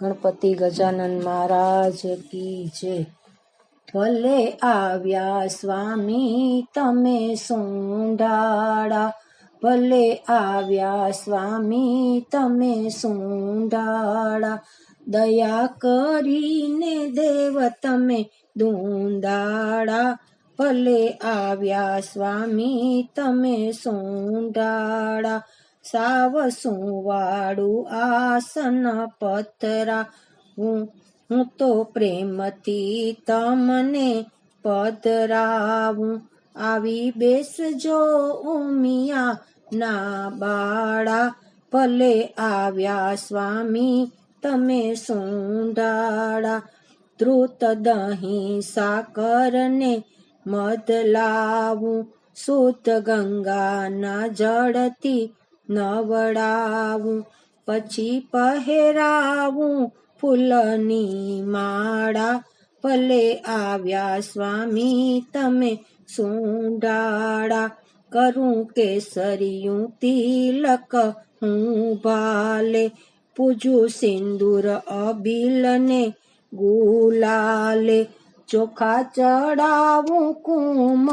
ગણપતિ ગજાનન મહારાજ કી જય. ભલે આવ્યા સ્વામી, તમે સુંડાળા ભલે આવ્યા સ્વામી, તમે સુંઢાળા. દયા કરીને દેવ તમે દુંદાળા ભલે આવ્યા સ્વામી, તમે સુંડાળા સાવસું વાળું આસન પથરા. હું તો પ્રેમથી તમને પધરાવું. આવી બેસજો ઉમિયા ના બાળા. ભલે આવ્યા સ્વામી, તમે સુંડાળા ધ્રુત દહીં સાકરને મધ લાવું સુત ગંગાના જળથી નવડાવું, પછી પહેરાવું ફૂલની માળા. ભલે આવ્યા સ્વામી, તમે સુંડાળા. કરું કેસરિયું તિલક, હું ભાલે. પૂજું સિંદૂર અબિલને ગુલાલે. ચોખા ચડાવું કુમ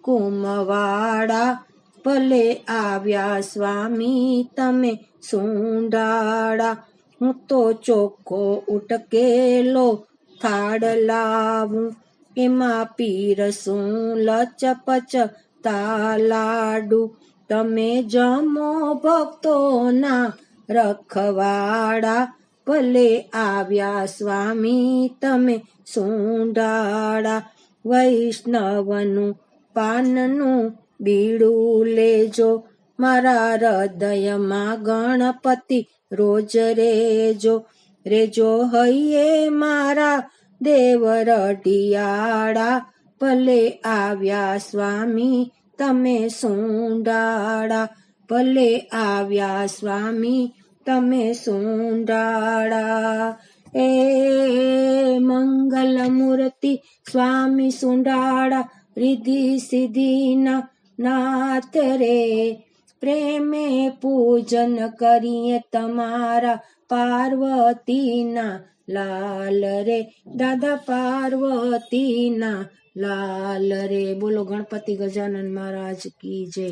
કુમવાડા ભલે આવ્યા સ્વામી, તમે સુંડાળા. હું તો ચોખ્ખો ઉટકેલો થાળ લાવું. એમાં પીરસું લચપચ તાલાડુ. તમે જમો ભક્તોના રખવાડા ભલે આવ્યા સ્વામી, તમે સુંડાળા. વૈષ્ણવનું પાનનું બીડું લેજો મારા હૃદયમાં ગણપતિ રોજ રેજો રેજો હૈયે મારા દેવ રઢિયાળા ભલે આવ્યા સ્વામી તમે સુંડાળા, ભલે આવ્યા સ્વામી તમે સુંડાળા. એ મંગલ મૂર્તિ સ્વામી સુંડાળા રિધિ સિદ્ધિના નાથ રે પ્રેમે પૂજન કરીએ તમારા પાર્વતીના લાલ રે દાદા પાર્વતીના લાલ રે બોલો ગણપતિ ગજાનન મહારાજ કી જય